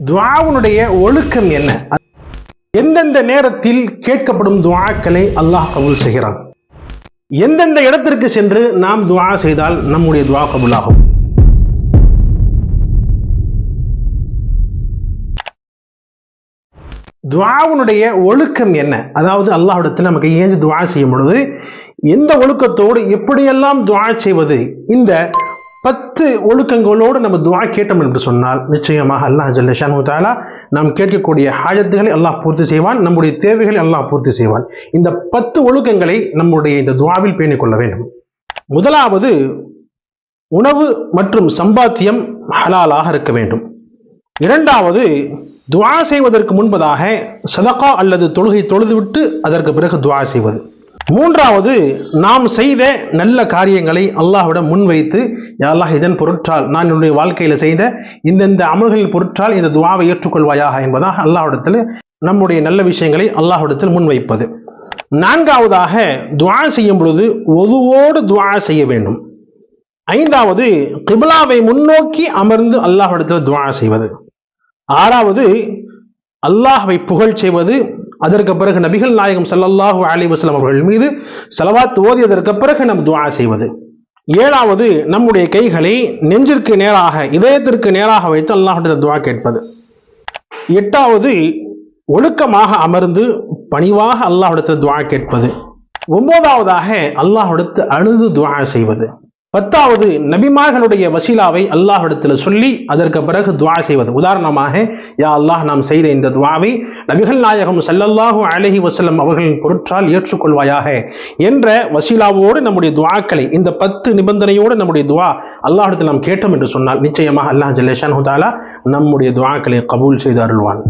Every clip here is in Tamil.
துவாவுனுடைய ஒழுக்கம் என்ன? எந்தெந்த நேரத்தில் கேட்கப்படும் துவாக்களை அல்லாஹ் கபுல் செய்கிறான். எந்தெந்த இடத்திற்கு சென்று நாம் துவா செய்தால் நம்முடைய துவா கபுலாகும். துவாவுனுடைய ஒழுக்கம் என்ன? அதாவது அல்லாஹிடத்தில் நமக்கு ஏந்து துவா செய்யும் பொழுது எந்த ஒழுக்கத்தோடு எப்படியெல்லாம் துவா செய்வது? இந்த பத்து ஒழுக்கங்களோடு நம்ம துவா கேட்டோம் என்று சொன்னால் நிச்சயமாக அல்லாஹ் ஜல்லஷானு தாலா நாம் கேட்கக்கூடிய ஹாஜத்துகளை அல்லாஹ் பூர்த்தி செய்வான் நம்முடைய தேவைகளை அல்லாஹ் பூர்த்தி செய்வான். இந்த பத்து ஒழுக்கங்களை நம்முடைய இந்த துவாவில் பேணிக் கொள்ள வேண்டும். முதலாவது உணவு மற்றும் சம்பாத்தியம் ஹலாலாக இருக்க வேண்டும். இரண்டாவது துவா செய்வதற்கு முன்பதாக சதகா அல்லது தொழுகை தொழுதுவிட்டு அதற்கு பிறகு துவா செய்வது. மூன்றாவது நாம் செய்த நல்ல காரியங்களை அல்லாஹ்விடம் முன்வைத்து யாரெல்லாம் அல்லாஹ் இதன் பொருட்டால் நான் என்னுடைய வாழ்க்கையில் செய்த இந்தந்த அமல்களின் பொருட்டால் இந்த துவாவை ஏற்றுக்கொள்வாயாக என்பதாக அல்லாஹ்விடத்தில் நம்முடைய நல்ல விஷயங்களை அல்லாஹ்விடத்தில் முன்வைப்பது. நான்காவதாக துவா செய்யும் பொழுது ஒதுவோடு துவா செய்ய வேண்டும். ஐந்தாவது கிபிலாவை முன்னோக்கி அமர்ந்து அல்லாஹ்விடத்தில் துவா செய்வது. ஆறாவது அல்லாஹ்வை புகழ் செய்வது அதற்கு பிறகு நபிகள் நாயகம் சல்லல்லாஹு அலி வஸ்லாம் அவர்கள் மீது செலவாத் ஓதியதற்கு பிறகு நம் துவா செய்வது. ஏழாவது நம்முடைய கைகளை நெஞ்சிற்கு நேராக இதயத்திற்கு நேராக வைத்து அல்லாஹ்விடத்தில் துவா கேட்பது. எட்டாவது ஒழுக்கமாக அமர்ந்து பணிவாக அல்லாஹ்விடத்தில் துவா கேட்பது. ஒன்பதாவதாக அல்லாஹ்விடத்து அழுது துவா செய்வது. பத்தாவது நபிமார்களுடைய வசீலாவை அல்லாஹிடத்தில் சொல்லி அதற்கு பிறகு துவா செய்வது. உதாரணமாக யா அல்லாஹ் நாம் செய்த இந்த துவாவை நபிகள் நாயகம் சல்லல்லாஹு அலஹி வசல்லம் அவர்களின் பொருட்டால் ஏற்றுக்கொள்வாயாக என்ற வசீலாவோடு நம்முடைய துவாக்களை இந்த பத்து நிபந்தனையோடு நம்முடைய துவா அல்லாஹிடத்தில் நாம் கேட்டோம் என்று சொன்னால் நிச்சயமாக அல்லாஹ் ஜல்லேஷான் ஹுதாலா நம்முடைய துவாக்களை கபூல் செய்து அருள்வான்.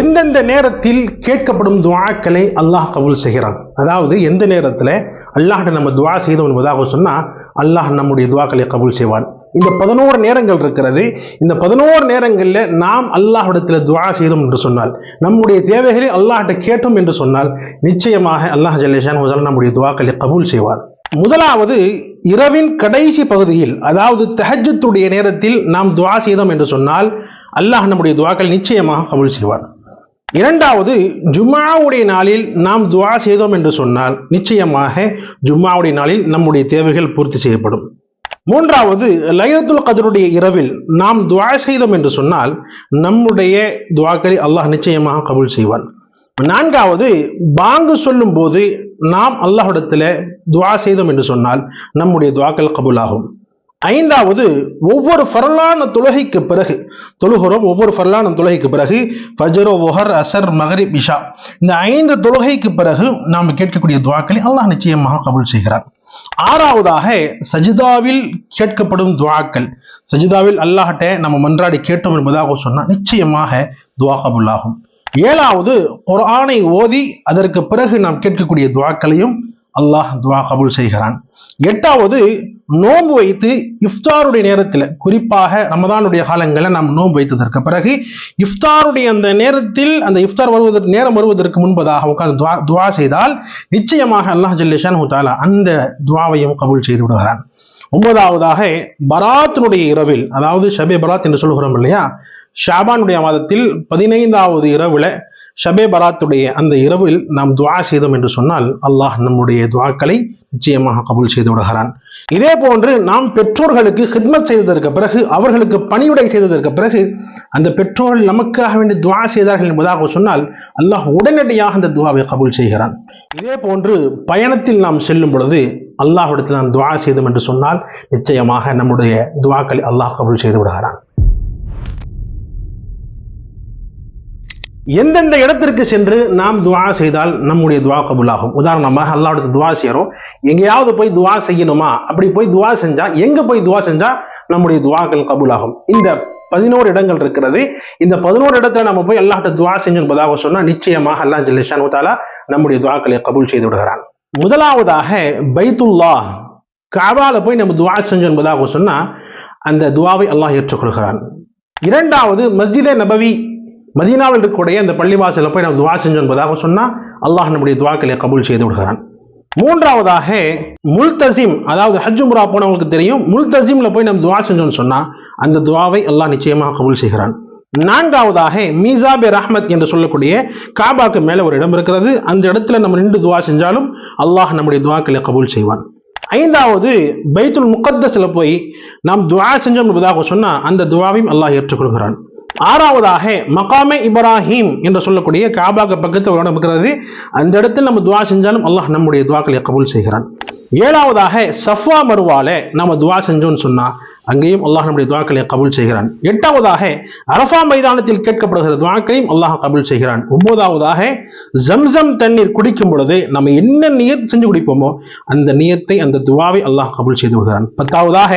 எந்தெந்த நேரத்தில் கேட்கப்படும் துவாக்களை அல்லாஹ் கபுல் செய்கிறான்? அதாவது எந்த நேரத்தில் அல்லாஹ் நம்ம துவா செய்தோம் என்பதாக சொன்னால் அல்லாஹ் நம்முடைய துவாக்களை கபுல் செய்வான். இந்த பதினோரு நேரங்கள் இருக்கிறது. இந்த பதினோரு நேரங்களில் நாம் அல்லாஹிடத்தில் துவா செய்தோம் என்று சொன்னால் நம்முடைய தேவைகளை அல்லாஹ்ட்ட கேட்டோம் என்று சொன்னால் நிச்சயமாக அல்லாஹ் ஜல்லேஷான் முதல் நம்முடைய துவாக்களை கபூல் செய்வான். முதலாவது இரவின் கடைசி பகுதியில் அதாவது தஹஜத்துடைய நேரத்தில் நாம் துவா செய்தோம் என்று சொன்னால் அல்லாஹ் நம்முடைய துவாக்கள் நிச்சயமாக கபூல் செய்வான். இரண்டாவது ஜும்மாவுடைய நாளில் நாம் துவா செய்தோம் என்று சொன்னால் நிச்சயமாக ஜும்மாவுடைய நாளில் நம்முடைய தேவைகள் பூர்த்தி செய்யப்படும். மூன்றாவது லைலத்துல் கதருடைய இரவில் நாம் துவா செய்தோம் என்று சொன்னால் நம்முடைய துவாக்களை அல்லாஹ் நிச்சயமாக கபூல் செய்வான். நான்காவது பாங்கு சொல்லும் போது நாம் அல்லாஹிடத்தில் துவா செய்தோம் என்று சொன்னால் நம்முடைய துஆக்கள் கபூலாகும். ஐந்தாவது ஒவ்வொரு ஃபரலான தொழுகைக்கு பிறகு தொழுகிறோம் ஒவ்வொரு ஃபரலான தொழுகைக்கு பிறகு ஃபஜரோ ஒஹர் அசர் மகரிப் இஷா. இந்த ஐந்து தொழுகைக்கு பிறகு நாம் கேட்கக்கூடிய துவாக்களை அல்லாஹ் நிச்சயமாக கபுல் செய்கிறான். ஆறாவதாக சஜிதாவில் கேட்கப்படும் துவாக்கள். சஜிதாவில் அல்லாஹ்ட்ட நம்ம மன்றாடி கேட்டோம் என்பதாக சொன்னால் நிச்சயமாக துவா கபுல் ஆகும் ஏழாவது குரானை ஓதி அதற்கு பிறகு நாம் கேட்கக்கூடிய துவாக்களையும் அல்லாஹ் துவா கபுல் செய்கிறான். எட்டாவது நோன்பு வைத்து இஃப்தாருடைய நேரத்தில் குறிப்பாக ரமதானுடைய காலங்களில் நாம் நோன்பு வைத்ததற்கு பிறகு இஃப்தாருடைய அந்த நேரத்தில் அந்த இஃப்தார் வருவதற்கு நேரம் வருவதற்கு முன்பதாக உட்கார்ந்து துவா துவா செய்தால் நிச்சயமாக அல்லாஹ் ஜல்லேஷான் அந்த துவாவையும் கபூல் செய்து விடுகிறான். ஒன்பதாவதாக பராத்தினுடைய இரவில் அதாவது ஷபே பராத் என்று சொல்கிறோம் இல்லையா? ஷாபானுடைய மாதத்தில் பதினைந்தாவது இரவில் ஷபே பராத்துடைய அந்த இரவில் நாம் துவா செய்தோம் என்று சொன்னால் அல்லாஹ் நம்முடைய துவாக்களை நிச்சயமாக கபூல் செய்து விடுகிறான். இதே போன்று நாம் பெற்றோர்களுக்கு ஹித்மத் செய்ததற்கு பிறகு அவர்களுக்கு பணிவிடை செய்ததற்கு பிறகு அந்த பெற்றோர்கள் நமக்காக வேண்டி துவா செய்தார்கள் என்பதாக சொன்னால் அல்லாஹ் உடனடியாக அந்த துவாவை கபூல் செய்கிறான். இதே போன்று பயணத்தில் நாம் செல்லும் பொழுது அல்லாஹிடத்தில் நாம் துவா செய்தோம் என்று சொன்னால் நிச்சயமாக நம்முடைய துவாக்களை அல்லாஹ் கபுல் செய்து விடுகிறான். எந்தெந்த இடத்திற்கு சென்று நாம் துவா செய்தால் நம்முடைய துவா கபுலாகும். உதாரணமாக அல்லாஹ்விடத்து துவா செய்கிறோம் எங்கேயாவது போய் துவா செய்யணுமா? அப்படி போய் துவா செஞ்சால் எங்க போய் துவா செஞ்சால் நம்முடைய துவாக்கள் கபுலாகும். இந்த பதினோரு இடங்கள் இருக்கிறது. இந்த பதினோரு இடத்துல நம்ம போய் அல்லாஹ்ட்ட துவா செஞ்சு என்பதாக சொன்னால் நிச்சயமாக அல்லாஹ் ஜல்லிஷான் தாலா நம்முடைய துவாக்களை கபூல் செய்து விடுகிறான். முதலாவதாக பைத்துல்லா காபால போய் நம்ம துவா செஞ்சோம் என்பதாக சொன்னா அந்த துவாவை அல்லாஹ் ஏற்றுக்கொள்கிறான். இரண்டாவது மஸ்ஜிதே நபவி மதீனாவில் இருக்கக்கூடிய அந்த பள்ளிவாசலில் போய் நம்ம துவா செஞ்சோம் என்பதாக சொன்னால் அல்லாஹ் நம்முடைய துவாக்களை கபூல் செய்து விடுகிறான். மூன்றாவதாக முல்தசிம் அதாவது ஹஜ் உம்ரா போனவங்களுக்கு தெரியும் முல்தசிம்ல போய் நம்ம துவா செஞ்சோம்னு சொன்னா அந்த துவாவை அல்லாஹ் நிச்சயமாக கபூல் செய்கிறான். நான்காவதாக மீசாபே ரஹ்மத் என்று சொல்லக்கூடிய காபாக்கு மேலே ஒரு இடம் இருக்கிறது. அந்த இடத்துல நம்ம நின்று துவா செஞ்சாலும் அல்லாஹ் நம்முடைய துவாக்களை கபூல் செய்வான். ஐந்தாவது பைத்துல் முகத்தஸில் போய் நாம் துவா செஞ்சோம் என்பதாக சொன்னால் அந்த துவாவையும் அல்லாஹ் ஏற்றுக்கொள்கிறான் ஆறாவதாக மகாமே இப்ராஹிம் என்று சொல்லக்கூடிய காபாக்கு பக்கத்தில் ஒரு இடம் இருக்கிறது. அந்த இடத்தில் நம்ம துவா செஞ்சாலும் அல்லாஹ் நம்முடைய துவாக்களை கபூல் செய்கிறான். ஏழாவதாக சஃபா மருவால நம்ம துவா செஞ்சோம்னு சொன்னால் அங்கேயும் அல்லாஹ் நம்முடைய துவாக்களை கபுல் செய்கிறான். எட்டாவதாக அரஃபா மைதானத்தில் கேட்கப்படுகிற துவாக்களையும் அல்லாஹ் கபுல் செய்கிறான். ஒன்பதாவதாக ஜம்சம் தண்ணீர் குடிக்கும் பொழுது நம்ம என்ன நியத் செஞ்சு குடிப்போமோ அந்த நியத்தை அந்த துவாவை அல்லாஹ் கபுல் செய்து விடுகிறான். பத்தாவதாக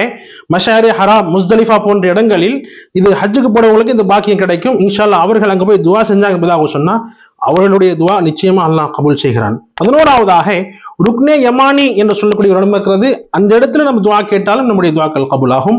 மஷாரி ஹராம் முஸ்தலிஃபா போன்ற இடங்களில் இது ஹஜ்ஜுக்கு போனவங்களுக்கு இந்த பாக்கியம் கிடைக்கும். இன்ஷா அவர்கள் அங்கே போய் துவா செஞ்சாங்க என்பதாக சொன்னா அவர்களுடைய துவா நிச்சயமா அல்லாஹ் கபுல் செய்கிறான். பதினோராவதாக ருக்னே யமானி என்று சொல்லக்கூடிய ஒரு இடம் இருக்கிறது. அந்த இடத்துல நம்ம துவா கேட்டாலும் நம்முடைய துவாக்கள் கபுல் ஆகும்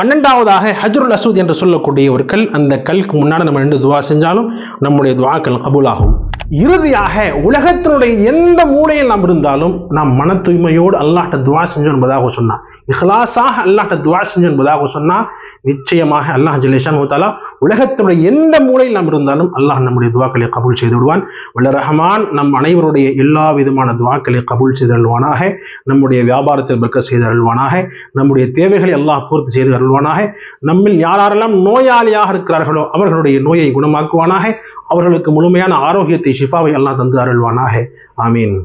பன்னெண்டாவதாக ஹஜ்ருல் அசூத் என்று சொல்லக்கூடிய ஒரு கல். அந்த கல்க்கு முன்னாடி நம்ம ரெண்டு துவா செஞ்சாலும் நம்முடைய துவாக்கள் கபூல் இறுதியாக உலகத்தினுடைய எந்த மூலையில் நாம் இருந்தாலும் நாம் மன தூய்மையோடு அல்லாட்ட துவா செஞ்சோம் என்பதாக சொன்னான். இஹ்லாஸாக அல்லாட்ட துவா செஞ்சோம் என்பதாக சொன்னா நிச்சயமாக அல்லாஹ் ஜல்லேஷான் முத்தாலா உலகத்தினுடைய எந்த மூலையில் நாம் இருந்தாலும் அல்லாஹ் நம்முடைய துவாக்களை கபூல் செய்து விடுவான். வல்ல ரஹமான் நம் அனைவருடைய எல்லா விதமான துவாக்களை கபூல் செய்து அருள்வானாக. நம்முடைய வியாபாரத்தில் பக்க செய்து அருள்வானாக. நம்முடைய தேவைகளை அல்லாஹ் பூர்த்தி செய்து அருள்வானாக. நம்மில் யாரெல்லாம் நோயாளியாக இருக்கிறார்களோ அவர்களுடைய நோயை குணமாக்குவானாக. அவர்களுக்கு முழுமையான ஆரோக்கியத்தை ஷிஃபாவை எல்லாம் தந்து அருள்வானாக. ஆமீன்.